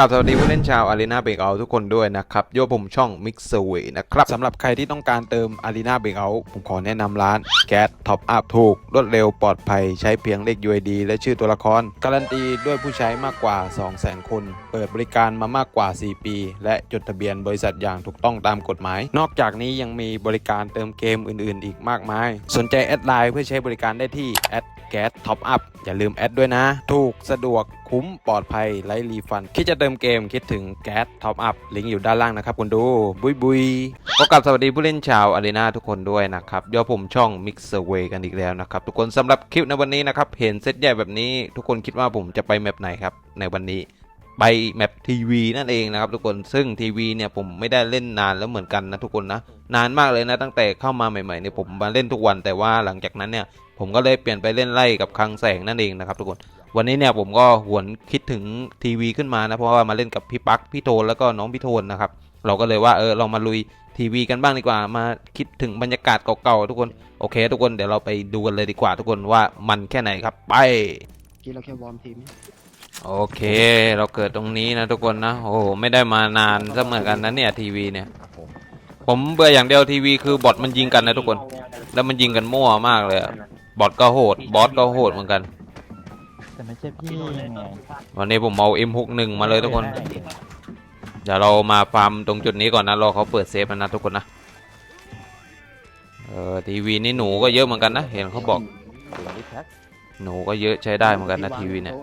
กับสวัสดีผู้เล่นชาวอารีนาเบรกเอาทุกคนด้วยนะครับโยผมช่อง Mix s w a y นะครับสำหรับใครที่ต้องการเติมอารีนาเบรกเอาผมขอแนะนำร้านแก๊สท็อปอัพถูก รวดเร็วปลอดภัยใช้เพียงเลข UID และชื่อตัวละคร การันตีด้วยผู้ใช้มากกว่า 200,000 คน เปิดบริการมามากกว่า 4 ปี และจดทะเบียนบริษัทอย่างถูกต้องตามกฎหมาย นอกจากนี้ยังมีบริการเติมเกมอื่น ๆ อีกมากมาย สนใจแอดไลน์เพื่อใช้บริการได้ที่แอดแก๊สท็อปอัพอย่าลืมแอดด้วยนะ ถูกสะดวก คุ้มปลอดภัยไร้รีฟัน คิดจะเติมเกมคิดถึงแก๊สท็อปอัพลิงก์อยู่ด้านล่างนะครับคุณดู บุยบุยพบกับสวัสดีผู้เล่นชาวอารีนาทุกคนด้วยนะครับเดี๋ยวผมช่อง Mix s w a y กันอีกแล้วนะครับ ทุกคนสำหรับคลิปในวันนี้นะครับ เห็นเซตใหญ่แบบนี้ ทุกคนคิดว่าผมจะไปแมปไหนครับ ในวันนี้ไปแมปทีวีนั่นเองนะครับทุกคนซึ่งทีวีเนี่ยผมไม่ได้เล่นนานแล้วเหมือนกันนะทุกคนนะนานมากเลยนะตั้งแต่เข้ามาใหม่ๆเนี่ยผมมาเล่นทุกวันแต่ว่าหลังจากนั้นเนี่ยผมก็เลยเปลี่ยนไปเล่นไล่กับคังแสงนั่นเองนะครับทุกคน วันนี้เนี่ยผมก็หวนคิดถึงทีวีขึ้นมานะเพราะว่ามาเล่นกับพี่ปักพี่โทนแล้วก็น้องพี่โทนนะครับเราก็เลยว่าเออเรามาลุยทีวีกันบ้างดีกว่า มาคิดถึงบรรยากาศเก่าๆทุกคนโอเค ทุกคนเดี๋ยวเราไปดูกันเลยดีกว่า ทุกคนว่ามันแค่ไหนครับ ไปกี้เราแค่วอร์มทีมโอเค เราเกิดตรงนี้นะทุกคนนะโอ้โหไม่ได้มานานซะเหมือนกันนะเนี่ยทีวีเนี่ย ผมเบื่ออย่างเดียวทีวีคือบอทมันยิงกันนะทุกคน แล้วมันยิงกันมั่วมากเลยอะบอทก็โหดบอสก็โหดเหมือนกัน แต่ไม่ใช่พี่ไงวันนี้ผมเอา M61 มาเลยทุกคน เดี๋ยวเรามาฟาร์มตรงจุดนี้ก่อนนะรอเขาเปิดเซฟนะนะทุกคนนะ เออทีวีนี่หนูก็เยอะเหมือนกันนะ เห็นเขาบอกถึงที่แท็กหนูก็เยอะใช้ได้เหมือนกันนะทีวีเนี่ย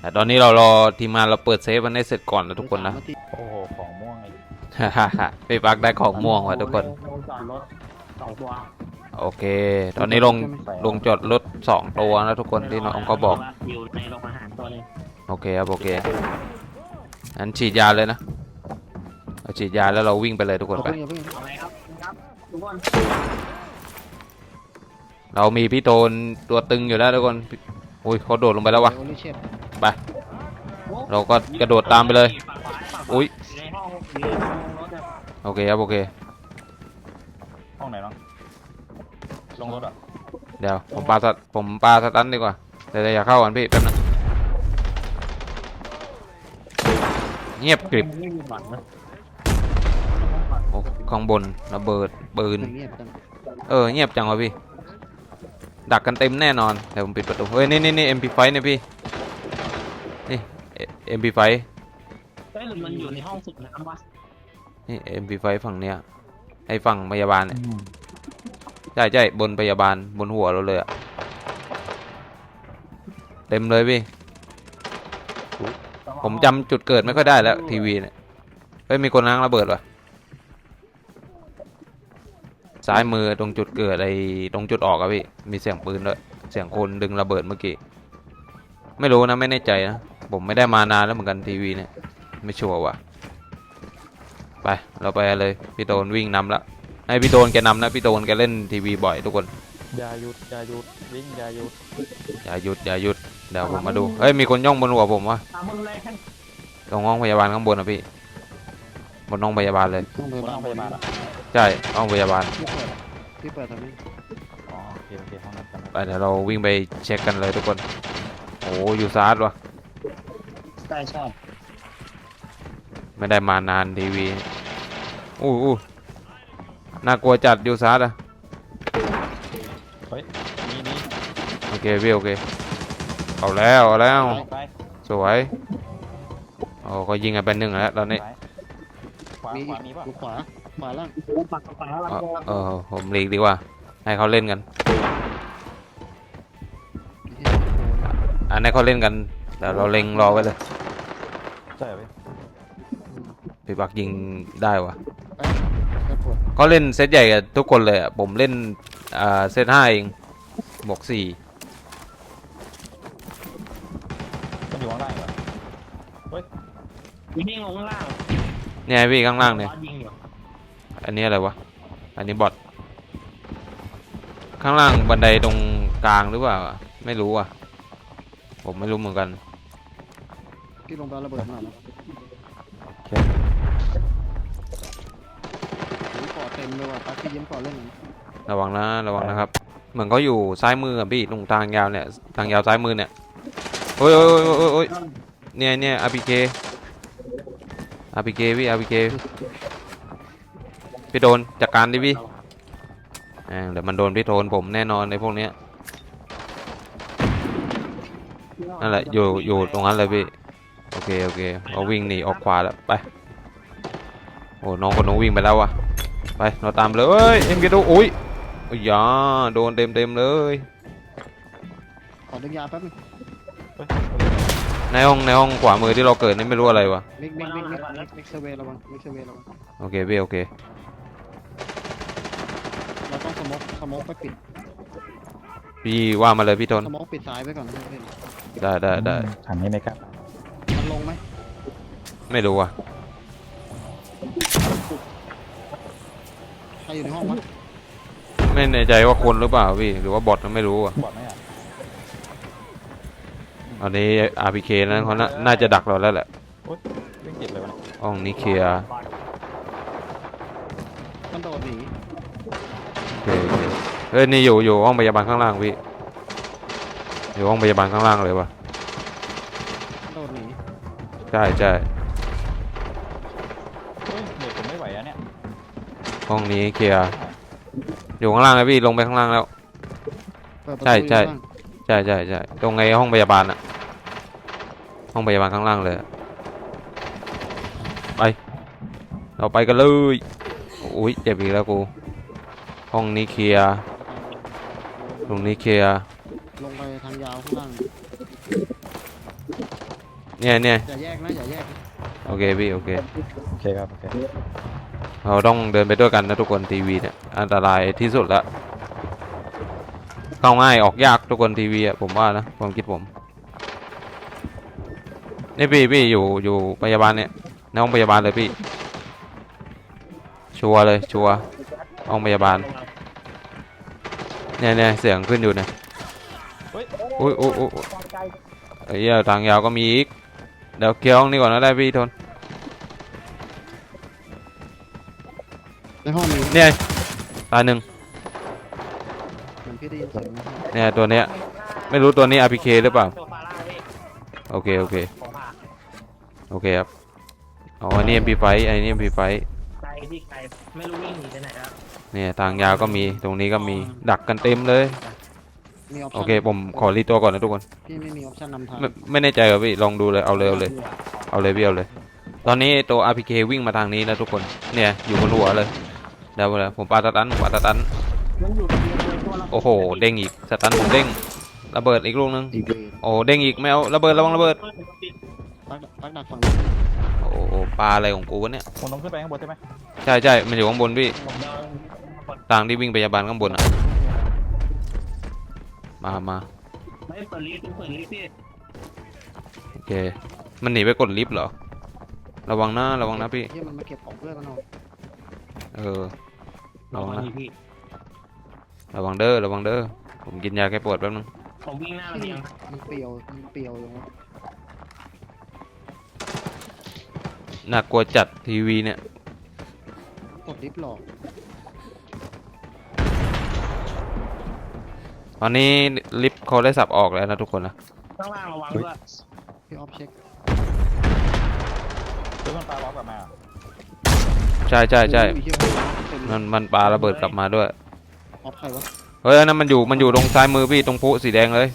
แต่ตอนนี้เรารอทีมงานเราเปิดเซฟมันให้เสร็จก่อนนะทุกคนนะ โอ้โหของม่วงไอ้ไปปักได้ของม่วงว่ะทุกคนจอดรถสองตัว โอเค ตอนนี้ลงลงจอดรถสองตัวนะทุกคนที่น้องเขาบอก อยู่ในโรงอาหารตัวหนึงโอเคครับโอเคงั้นฉีดยาเลยนะเอาฉีดยาแล้วเราวิ่งไปเลยทุกคนเอาไปเพิ่งอย่าเพิ่งเอาไหมครับครับทุกคนเรามีพี่โทนตัวตึงอยู่แล้วทุกคนอุ้ยเขาโดดลงไปแล้ววะโอ้ลิเชตเราก็กระโดดตามไปเลย ฝั่งขวาฝั่งขวาอุ๊ยในห้องอยู่ในห้องรถอะโอเคครับโอเค ห้องไหนเนาะ ลงรถอะเดี๋ยวผมปาสตผมปาสตันดีกว่าเดี๋ยวอย่าเข้าก่อนพี่แป๊บนึงเงียบกริบมันไม่มีบัตรนะโอ้ข้างบนระเบิดปืนเงียบจังเออเงียบจังวะพี่ ดักกันเต็มแน่นอนเดี๋ยวผมปิดประตูเฮ้ยนี่นี่นี่ MP5 เนี่ยพี่นี่ MP5 เฮ้ยหรือมันอยู่ในห้องสูบน้ำวะนี่ MP5 ฝั่งเนี้ยไอ้ฝั่งพยาบาลเนี่ย ใช่ใช่บนพยาบาลบนหัวเราเลยอะเต็มเลยพี่ ผมจำจุดเกิดไม่ค่อยได้แล้วทีวีเนี่ยเฮ้ยมีคนล้างระเบิดวะซ้ายมือตรงจุดเกิดไอ้ตรงจุดออกอะพี่ มีเสียงปืนด้วยเสียงคนดึงระเบิดเมื่อกี้ ไม่รู้นะไม่แน่ใจนะผมไม่ได้มานานแล้วเหมือนกันทีวีเนี่ย ไม่ชัวร์ว่ะ ไปเราไปเลย พี่โตนวิ่งนำและ ให้พี่โตนแกนำนะพี่โตนแกเล่นทีวีบ่อยทุกคนอย่าหยุดอย่าหยุดวิ่งอย่าหยุดอย่าหยุดอย่าหยุดเดี๋ยวผมมาดูเฮ้ยมีคนย่องบนหัวผมวะตามบนเลยแค่ตรงห้องพยาบาลข้างบนนะพี่บนห้องพยาบาลเลยต้องไปบนห้องพยาบาลอะใช่ห้องพยาบาลพี่เปิดพี่เปิดทำไมอ๋อโอเคโอเคห้องนั้นกันไปเดี๋ยวเราวิ่งไปเช็คกันเลยทุกคนโอ้อยู่ซาร์ดวะใช่ใช่ไม่ได้มานานทีวีอู้อู้ น่ากลัวจัดอยู่ซาร์ดอะนี่นี่โอเคพี่โอเคเอาแล้วเอาแล้วไปสวยโอ้ก็ยิงกันเป็นหนึ่งแล้วตอนนี้ไปขวามีขวามีป่ะดูขวาขวาล่างโอ้ปักปักปักแล้วเออเราเออผมหลีกดีกว่า ให้เขาเล่นกัน อันนี้เขาเล่นกันเดี๋ยวเราเล็งรอไว้เลยใช่ไหมพี่ปักยิงได้วะ แค่ปวดเขาเล่นเซตใหญ่กับทุกคนเลยอะผมเล่นอ่าเซตห้าเองบวกสี่มันอยู่ข้างล่างเหรอวิ่งลงข้างล่างเนี่ยพี่ข้างล่างเนี่ย บอสยิงอยู่อันนี้อะไรวะ อันนี้บอทข้างล่างบันไดตรงกลางหรือเปล่าอะไม่รู้อะ ผมไม่รู้เหมือนกัน พี่ลงไปเอาระเบิดมาแล้วโอเคผมกอ เต็มเลยว่ะปักพี่ยิ้มก่อนเล่นระวังนะระวังนะครับ เหมือนเขาอยู่ซ้ายมืออะพี่ตรงทางยาวเนี่ยทางยาวซ้ายมือเนี่ยโอ้ยโอ้ยโอ้ยโอ้ยโอ้ยเนี่ยเนี่ย RPK RPK พี่ RPK พี่โดนจัดการดิพี่อ่าเดี๋ยวมันโดนพี่โทนผมแน่นอนในพวกเนี้ยนั่นแหละอยู่อยู่ตรงนั้นเลยพี่โอเคโอเคเราวิ่งหนีออกขวาแล้วไปโอ้น้องคนน้องวิ่งไปแล้ววะ ไปเราตามเลยเอ้ยเอ็มกดูอุ้ยอุ้ยยาโดนเต็มเต็มๆเลยขอดึงยาแป๊บนึงเฮ้ยในห้องในห้องขวามือที่เราเกิดนี่ไม่รู้อะไรวะมิกมิกมิกมิกมิกมิกเซเวย์ระวังมิกเซเวย์ระวังโอเคพี่โอเคเราต้องสโมกสโมกไปปิดพี่ว่ามาเลยพี่ทนสโมกปิดซ้ายไว้ก่อนเพื่อนได้ได้ได้ถังนี้ไม่กล้ามันลงไหมไม่รู้อะ ใครอยู่ในห้องวะไม่แน่ใจว่าคนหรือเปล่าพี่ หรือว่าบอทก็ไม่รู้อะบอดไหมอะอันนี้ RPK นั้นเขาน่าน่าจะดักเราแล้วแหละวิ่งจิตเลยวะเนี่ยห้องนี้เคลียร์มันโดดหนีโอเคโอเคเฮ้ยนี่อยู่อยู่ห้องพยาบาลข้างล่างพี่อยู่ห้องพยาบาลข้างล่างเลยวะมันโดดหนีใช่ใช่ ห้องนี้เคลียร์อยู่ข้างล่างเลยพี่ลงไปข้างล่างแล้ว เปิดประตูใช่ใช่ อยู่ข้างใช่ใช่ใช่ตรงไงห้องพยาบาลอะห้องพยาบาลข้างล่างเลยอะไป เราไปกันเลยอุ้ยเจ็บอีกแล้วกูห้องนี้เคลียร์ตรงนี้เคลียร์ลงไปทางยาวข้างล่างเนี่ยเนี่ยอย่าแยกนะอย่าแยกนะโอเคพี่โอเคโอเคครับโอเค เราต้องเดินไปด้วยกันนะทุกคนทีวีเนี่ยอันตรายที่สุดละเข้าง่ายออกยากทุกคนทีวีอะผมว่านะความคิดผมนี่พี่พี่อยู่อยู่พยาบาลเนี่ยในห้องพยาบาลเลยพี่ ชัวร์เลยชัวร์ห้องพยาบาลเนี่ยเนี่ยเสียงขึ้นอยู่เนี่ยเฮ้ยอุ้ยอุ้ยอุ้ยไอ้เหี้ยทางยาวก็มีอีกเดี๋ยวเคลียร์ห้องนี้ก่อนนะได้พี่ทน ในห้องมีเนี่ยตายหนึ่งเหมือนพี่ได้ยินเสียงนะเนี่ยตัวเนี้ยไม่รู้ตัวนี้ RPK หรือเปล่า ตัวฟาร่าพี่โอเค โอเค ของผ่าโอเคครับอ๋ออันนี้ MP5 อันนี้ MP5 ไกลที่ไกลไม่รู้วิ่งหนีไปไหนแล้วเนี่ยทางยาวก็มีตรงนี้ก็มีดักกันเต็มเลย มีออปโอชั่นเค ผมขอรีตัวก่อนนะทุกคน พี่ไม่มีออปชั่นนำทางไม่ไม่แน่ใจเหรอพี่ลองดูเลยเอาเลยเอาเลย เอาเลยพี่เอาเลย ตอนนี้ตัว RPK วิ่งมาทางนี้นะทุกคน เนี่ยอยู่บนหัวเลย เดี๋ยวเลยผมปาตะตันผมปาตะตันมันอยู่ตรงนี้เลยตัวละโอ้โหเด้งอีกสตันผมเด้งระเบิดอีกลูกนึงอีเวโอ้เด้งอีกไม่เอาระเบิดระวังระเบิดปักปักดักฝั่งนี้โอ้โหปลาอะไรของกูวะเนี่ยผมต้องขึ้นไปข้างบนใช่ไหมใช่ใช่มันอยู่ข้างบนพี่ผมเดินทางที่วิ่งไปยาบาลข้างบนอะมามาไม่เปิดลิฟต์เปิดลิฟต์พี่โอเคมันหนีไปกดลิฟต์เหรอระวังนะระวังนะพี่ที่มันมาเก็บของเพื่อนกันเอา เออระวังก่อนะดีพี่ระวังเด้อระวังเด้อผมกินยาแก้ปวดแป๊บนึงผมวิ่งหน้าระเบียงมันเปรียวมันเปรียวอยู่วะน่ากลัวจัดทีวีเนี่ยกดลิฟต์หลอกตอนนี้ลิฟต์เขาได้สับออกแล้วนะทุกคนนะข้างล่างระวังด้วยพี่ออฟเช็คเฮ้ยมันปลาล็อกกลับมาใช่ใช่ใช่อุ้ยเหี้ยเต็มมันมันปาระเบิดกลับมาด้วยออฟใครวะเฮ้ยอันนั้นมันอยู่มันอยู่ตรงซ้ายมือพี่ตรงพุสีแดงเลย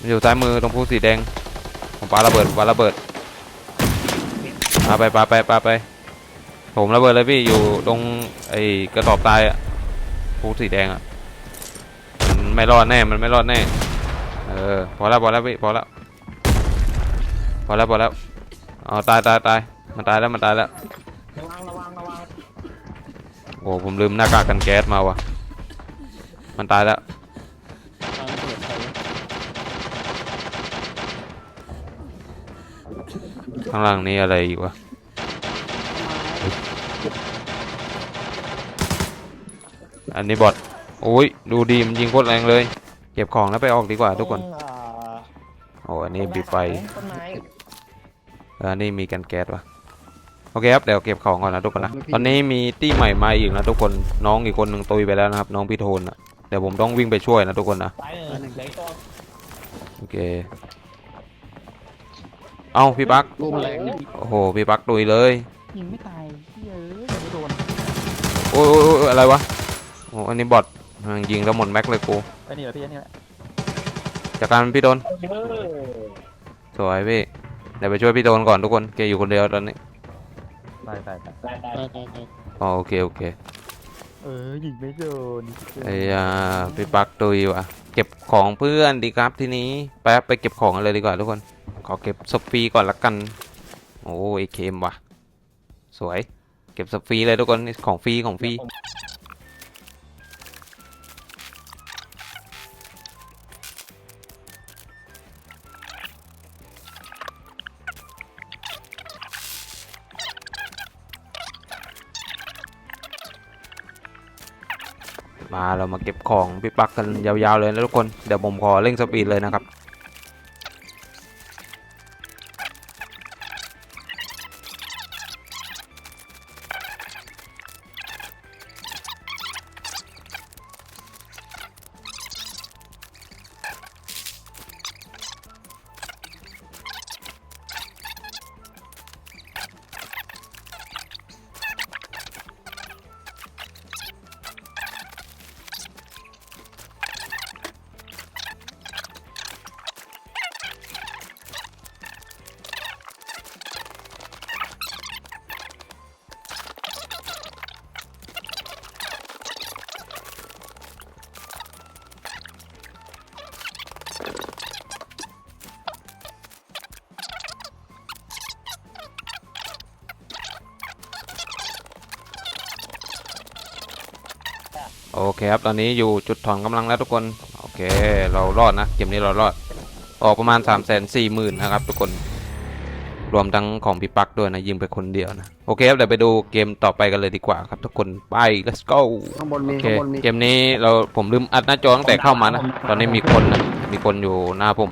มันอยู่ซ้ายมือตรงพุสีแดงผมปาระเบิดผมปาระเบิดปาไปปาไปปาไป ผมระเบิดเลยพี่อยู่ตรงไอ้กระสอบทรายอะพุสีแดงอะมันไม่รอดแน่มันไม่รอดแน่เออพอแล้วพอแล้วพี่พอแล้วพอแล้วพอแล้วเอาตายตายตายมันตายแล้วมันตายแล้ว โอ้ผมลืมหน้ากากกันแก๊สมาวะมันตายแล้วตามเปิดใครวะข้างล่างนี้อะไรอีกวะอันนี้บอทโอ้ยดูดีมันยิงโคตรแรงเลย เก็บของแล้วไปออกดีกว่าทุกคนอ่าโอ้อันนี้บีบไฟต้นไม้เอออันนี้มีกันแก๊สวะ โอเคครับเดี๋ยวเก็บของก่อนนะทุกคนนะตอนนี้มีตี้ใหม่มาอีกนะทุกคนน้องอีกคนหนึ่งตุยไปแล้วนะครับ น้องพี่โทนนะเดี๋ยวผมต้องวิ่งไปช่วยนะทุกคนนะซ้ายหนึ่งเหลืออีกตัวโอเคเอ้าพี่ปักรูปแรงนี่โอ้โหพี่ปักดุยเลยยิงไม่ตายเหี้ยเอ้ยยังไม่โดนโอ้ยโอ้ยโอ้ยอะไรวะโอ้อันนี้บอทมันยิงแล้วหมดแม็กเลยกูไอ้นี่แหละพี่ไอ้นี่แหละจากการพี่โดนเออสวยพี่เดี๋ยวไปช่วยพี่โดนก่อนทุกคนแกอยู่คนเดียวตอนนี้ ตายตายตายได้ได้ตายตายตายอ๋อโอเคโอเคเออยิงไม่โดนไอ้ยาพี่ปักดุยว่ะเก็บของเพื่อนดีครับทีนี้แป๊บไปเก็บของกันเลยดีกว่าทุกคนขอเก็บสปีก่อนละกัน โอ้ยเคมว่ะ สวย เก็บสฟรีเลยทุกคนนี่ของฟรีของฟรี เรามาเก็บของปิปักกันยาวๆเลยนะทุกคน เดี๋ยวผมขอเร่งสปีดเลยนะครับ เคครับตอนนี้อยู่จุดถอนกำลังแล้วทุกคนโอเคเรารอดนะเกมนี้เรารอดออกประมาณ 3 4 0 0 0 0นะครับทุกคนรวมทั้งของพี่ปักด้วยนะยิงไปคนเดียวนะโอเคครับเดี๋ยวไปดูเกมต่อไปกันเลยดีกว่าครับทุกคนไป let's go ข้างบนมีโอเคข้างบนมีเกมนี้เราผมลืมอัดหน้าจอตั้งแต่เข้ามานะตอนนี้มีคนนะมีคนอยู่หน้าผม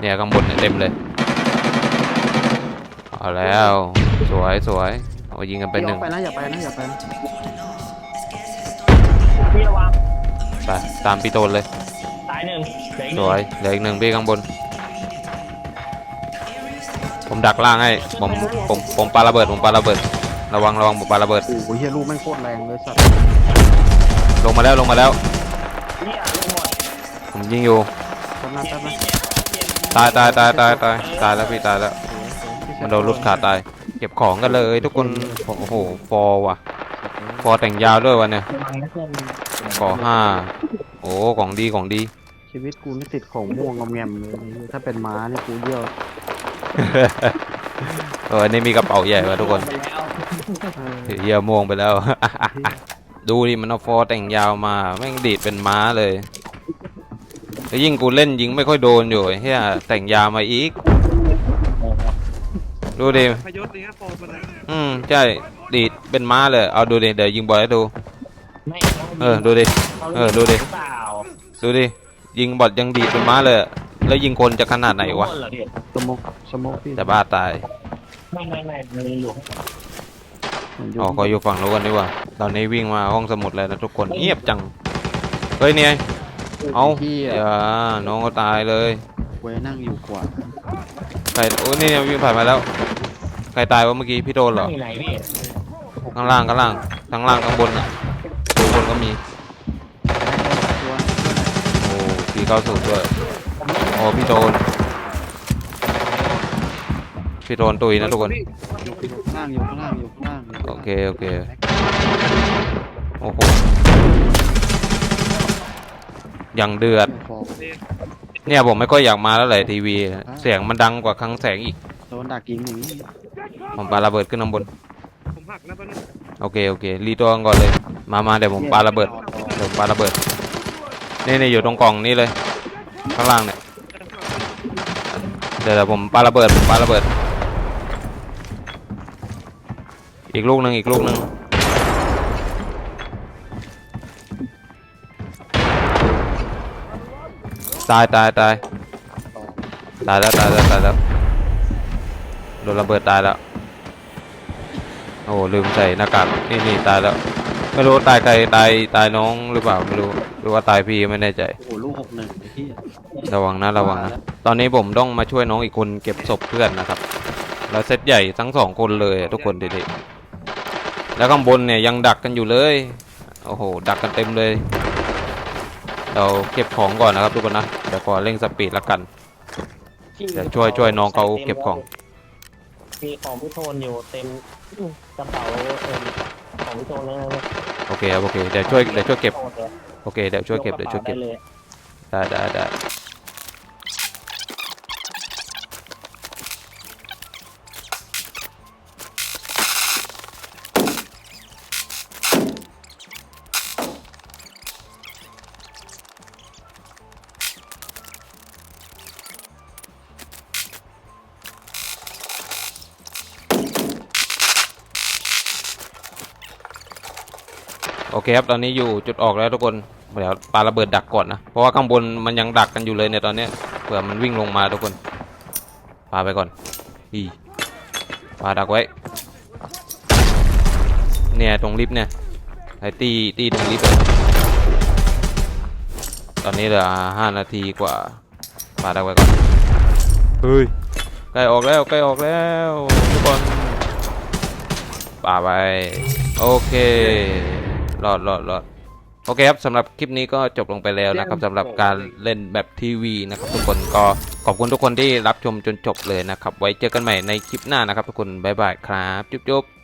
เนี่ยข้างบนเนี่ยเต็มเลยเอาแล้วสวยสวยเอายิงกันไปพี่หอนึ่องกไปนะอย่าไปนะอย่าไปนะ ไปตามพี่โตนเลย ตายหนึ่งเหลืออีกหสนึ่งวยเหลืออีกหนึ่งพี่ข้างบน ผมดักล่างให้ ผมผมผมปาระเบิด ผมปาระเบิด ระวังระวังผมปาระเบิด โอ้โหเฮียลูกแม่งโคตรแรงเลยสัตว์ลงมาแล้วลงมาแล้ว เนี่ยลงหมดผมยิงอยู่แป๊บนะแป๊บนะตายตายตายตายตายตายแล้วพี่ตายแล้วพี่มันโดนรุดขาตาย เก็บของกันเลย ทุกคน โอ้โหฟอร์ว่ะ ฟอร์แต่งยาวด้วยวันเนี่ย ระวังนะเพื่อน ขอห้าโอ้ของดีของดี ชีวิตกูนี่ติดของม่วงงอมแงมเลยถ้าเป็นม้านี่กูเยี่ยวเอออันนี้มีกระเป๋าใหญ่ว่ะทุกคนไปแล้วเออถือเยี่ยม่วงไปแล้ว ดูดิมันเอาฟอร์แต่งยาวมาแม่งดีดเป็นม้าเลยแล้วยิ่งกูเล่นยิงไม่ค่อยโดนอยู่ไอ้เฮียแต่งยาวมาอีก ดูดิพยศนี่ครับโฟมมันนะอืมใช่ดีดเป็นม้าเลยเอาดูดิเดี๋ยวยิงบอลให้ดูไม่ เออดูดิเออดูดิ หรือเปล่าดูดิ ยิงบอลยังดีดเป็นม้าเลยแล้วยิงคนจะขนาดไหนวะคเหรอพี่สโมกสโมกพี่จะบ้าตายไม่ไม่ไม่มันอยู่มันอ๋อขออยู่ฝั่งนู้นกันดีกว่า ตอนนี้วิ่งมาห้องสมุดเลยนะทุกคนเงียบจัง เฮ้ยเนี่ย เอาพี่อย่าน้องก็ตายเลยเว้ยนั่งอยู่ขวาใครโอ้นี่เนี่ยวิ่งผ่านมาแล้ว ใครตายวะเมื่อกี้พี่โดนเหรอที่ไหนพี่ข้างล่างข้างล่างข้างล่างข้างบนอะ เก้าศูนย์ด้วยโอ้พี่โดนพี่โดนตุยนะทุกคน อยู่ข้างล่างอยู่ข้างล่างอยู่ข้างล่างโอเค โอเค โอ้โห ยังเดือด เนี่ยผมไม่ค่อยอยากมาแล้วเลยทีวี เสียงมันดังกว่าครั้งแสงอีก โดนดักยิงอย่งผมปาระเบิดขึ้นข้างบน โอเค โอเค รีตัวก่อนเลย มามาเดี๋ยวผมปาระเบิด เดี๋ยวปาระเบิด นี่นี่อยู่ตรงกล่องนี้เลย ข้างล่างเนี่ย เดี๋ยวเดี๋ยวผมปาระเบิดผมปาระเบิด อีกลูกหนึ่งอีกลูกหนึ่งตายตายตายตายแล้วตายแล้วตายแล้วโดนระเบิดตายแล้วโอ้ลืมใส่หน้ากากนี่นี่ตายแล้ว ไม่รู้ตายใครตายตายน้องหรือเปล่าไม่รู้หรือว่าตายพี่ไม่แน่ใจ โอ้โหลูกหกหนึ่งไอ้ที่ระวังนะระวังนะตอนนี้ผมต้องมาช่วยน้องอีกคนเก็บศพเพื่อนนะครับแล้วเซตใหญ่ทั้งสองคนเลยอะทุกคนดีๆแล้วข้างบนเนี่ยยังดักกันอยู่เลยโอ้โหดักกันเต็มเลย เราเก็บของก่อนนะครับทุกคนนะเดี๋ยวขอเร่งสปีดละกันเดี๋ยวช่วยช่วยน้องเขาเก็บของ มีของพี่โทนอยู่เต็มกระเป๋าเอิ่ม ของพี่โทนแล้วนะโอเคครับโอเคเดี๋ยวช่วยเดี๋ยวช่วยเก็บโอเคเดี๋ยวช่วยเก็บเดี๋ยวช่วยเก็บได้ได้ได้ เคครับตอนนี้อยู่จุดออกแล้วทุกคนเดี๋ยวปาระเบิดดักก่อนนะเพราะว่าข้างบนมันยังดักกันอยู่เลยเนี่ยตอนนี้เผื่อมันวิ่งลงมาทุกคนปาไปก่อนอีปาดักไว้ เนี่ยตรงลิฟต์เนี่ยไอตีตีตรงลิฟต์ตอนนี้เหลือห้านาทีกว่าปาดักไว้ก่อนเฮ้ยใกล้ออกแล้วใกล้ออกแล้วทุกคนปาไปโอเค รอดรอดรอดโอเคครับสำหรับคลิปนี้ก็จบลงไปแล้วนะครับสำหรับการเล่นแบบทีวีนะครับทุกคนก็ขอบคุณทุกคนที่รับชมจนจบเลยนะครับ ไว้เจอกันใหม่ในคลิปหน้านะครับทุกคนบ๊ายบายครับ จุ๊บๆ